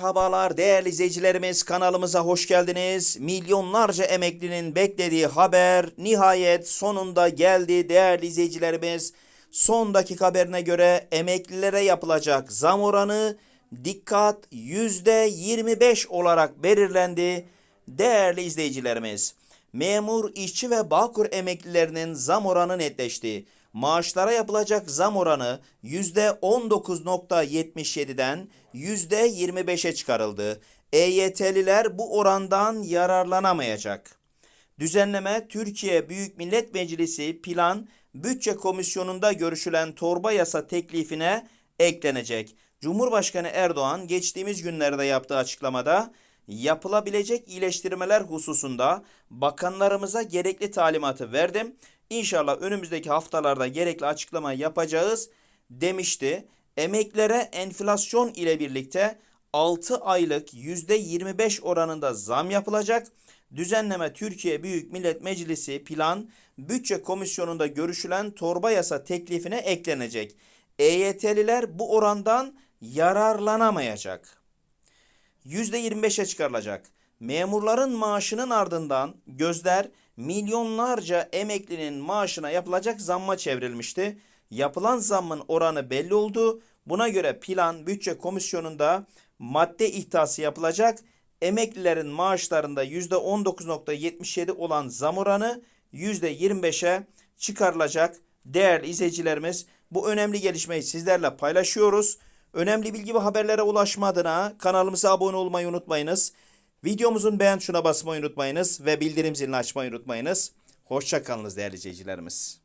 Merhabalar değerli izleyicilerimiz kanalımıza hoş geldiniz. Milyonlarca emeklinin beklediği haber nihayet sonunda geldi değerli izleyicilerimiz. Son dakika haberine göre emeklilere yapılacak zam oranı dikkat %25 olarak belirlendi. Değerli izleyicilerimiz memur, işçi ve bağkur emeklilerinin zam oranı netleşti. Maaşlara yapılacak zam oranı %19.77'den %25'e çıkarıldı. EYT'liler bu orandan yararlanamayacak. Düzenleme Türkiye Büyük Millet Meclisi Plan Bütçe Komisyonu'nda görüşülen torba yasa teklifine eklenecek. Cumhurbaşkanı Erdoğan geçtiğimiz günlerde yaptığı açıklamada yapılabilecek iyileştirmeler hususunda bakanlarımıza gerekli talimatı verdim. İnşallah önümüzdeki haftalarda gerekli açıklama yapacağız demişti. Emeklere enflasyon ile birlikte 6 aylık %25 oranında zam yapılacak. Düzenleme Türkiye Büyük Millet Meclisi Plan Bütçe Komisyonu'nda görüşülen torba yasa teklifine eklenecek. EYT'liler bu orandan yararlanamayacak. %25'e çıkarılacak. Memurların maaşının ardından gözler milyonlarca emeklinin maaşına yapılacak zamma çevrilmişti. Yapılan zammın oranı belli oldu. Buna göre plan bütçe komisyonunda madde ihtası yapılacak. Emeklilerin maaşlarında %19.77 olan zam oranı %25'e çıkarılacak. Değerli izleyicilerimiz bu önemli gelişmeyi sizlerle paylaşıyoruz. Önemli bilgi ve haberlere ulaşma adına kanalımıza abone olmayı unutmayınız. Videomuzun beğen tuşuna basmayı unutmayınız ve bildirim zilini açmayı unutmayınız. Hoşçakalınız değerli izleyicilerimiz.